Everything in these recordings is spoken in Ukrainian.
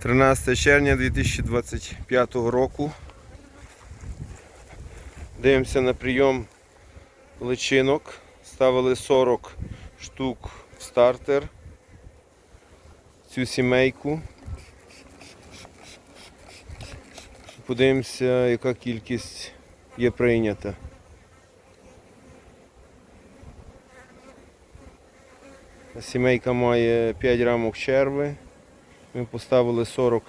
13 червня 2025 року. Дивимося на прийом личинок. Ставили 40 штук в стартер. Цю сімейку. Подивимося, яка кількість є прийнята. Сімейка має 5 рамок черви. Ми поставили 40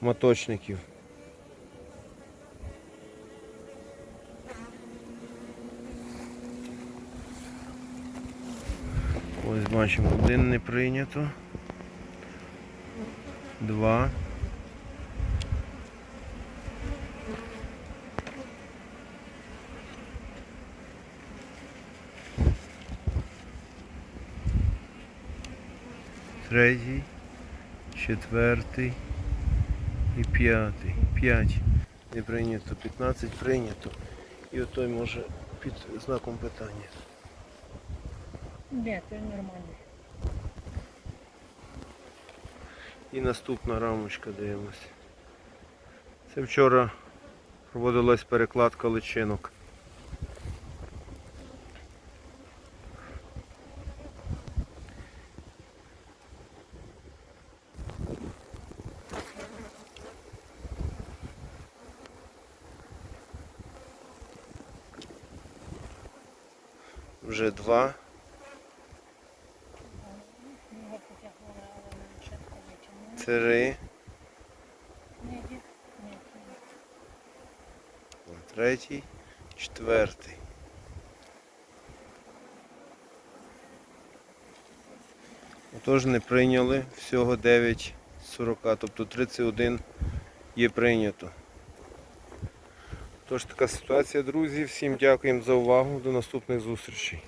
моточників. Ось бачимо, один не прийнято. Два. Третій, четвертий і п'ятий. П'ять не прийнято, 15 прийнято. І отой може під знаком питання. Ні, це нормально. І наступна рамочка дивимося. Це вчора проводилась перекладка личинок. Вже два. Три. Третій, четвертий. Отож не прийняли всього 9 з 40, тобто 31 є прийнято. Тож така ситуація, друзі. Всім дякуємо за увагу. До наступних зустрічей.